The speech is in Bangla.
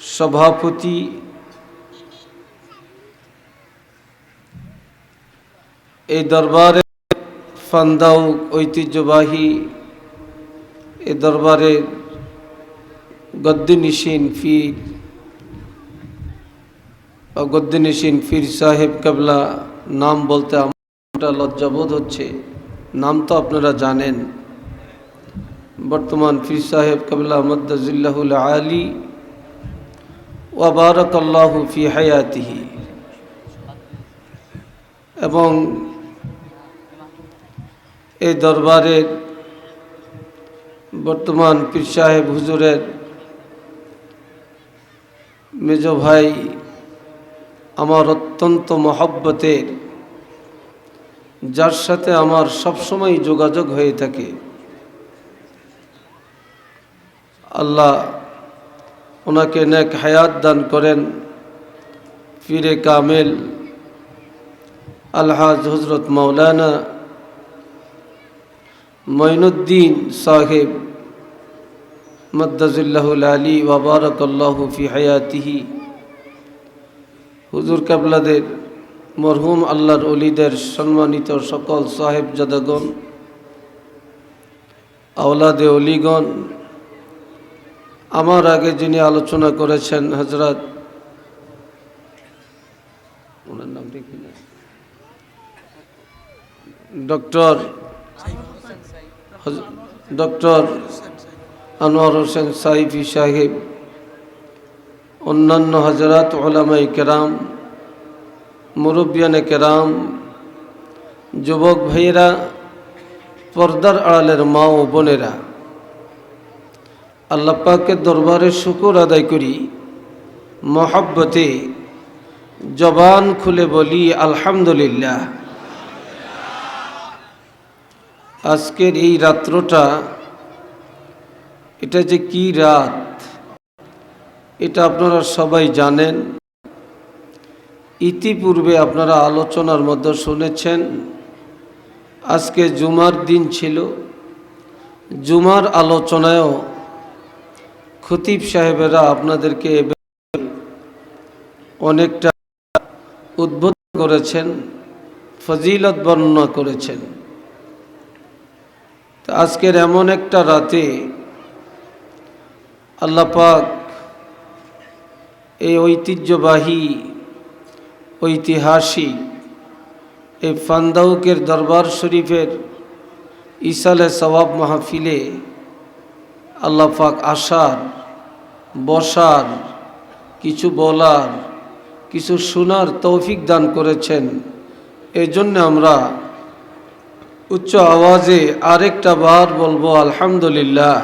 সভাপতি এই দরবারে ফান্দাউ ঐতিহ্যবাহী এ দরবারে গদ্দিনিসিন ফির গদ্দিনিসিন ফির সাহেব কাবলা নাম বলতে আমার লজ্জাবোধ হচ্ছে। নাম তো আপনারা জানেন। বর্তমান ফির সাহেব কাবলা মদ্দাজিল্লাহুল আলী ওয়াবারক হায়াতিহি। এবং এই দরবারের বর্তমান পীর সাহেব হুজুরের মেজ ভাই আমার অত্যন্ত মহব্বতের, যার সাথে আমার সবসময় যোগাযোগ হয়ে থাকে। আল্লাহ ওনাকে নেক হায়াত দান করেন। ফিরে কামেল, আলহাজ হজরত মৌলানা মঈনুদ্দিন সাহেব, মদ্দাজুল্লাহুল আলী ওয়াবারকাল্লাহ ফি হায়াতিহি। হুজুর কাবলাদের, মরহুম আল্লাহর অলিদের সম্মানিত সকল সাহেব জাদাগণ আওলাদে অলিগণ আমার আগে যিনি আলোচনা করেছেন হজরত ওনার নাম দেখি না ডক্টর ডক্টর আনোয়ার হোসেন সাইফি সাহেব, অন্যান্য হজরত ওলামাই কেরাম, মুরব্বিয়ানে কেরাম, যুবক ভাইয়েরা, পর্দার আড়ালের মা ও বোনেরা আল্লাহ পাকের দরবারে শুকুর আদায় করি। মহব্বতে জবান খুলে বলি, আলহামদুলিল্লাহ। আজকের এই রাত্রটা, এটা যে কি রাত, এটা আপনারা সবাই জানেন। ইতিপূর্বে আপনারা আলোচনার মধ্যে শুনেছেন, আজকে জুমার দিন ছিল। জুমার আলোচনায়ও খতিব সাহেবেরা আপনাদেরকে অনেকটা উদ্বোধন করেছেন, ফজিলত বর্ণনা করেছেন। আজকের এমন একটা রাতে আল্লাপাক এই ঐতিহ্যবাহী, ঐতিহাসিক এই ফান্দাউকের দরবার শরীফের ইসালে সবাব মাহফিলে আল্লাহ পাক আসার, বসার, কিছু বলার, কিছু শোনার তৌফিক দান করেছেন। এই জন্য আমরা উচ্চ আওয়াজে আরেকটা বার বলব, আলহামদুলিল্লাহ।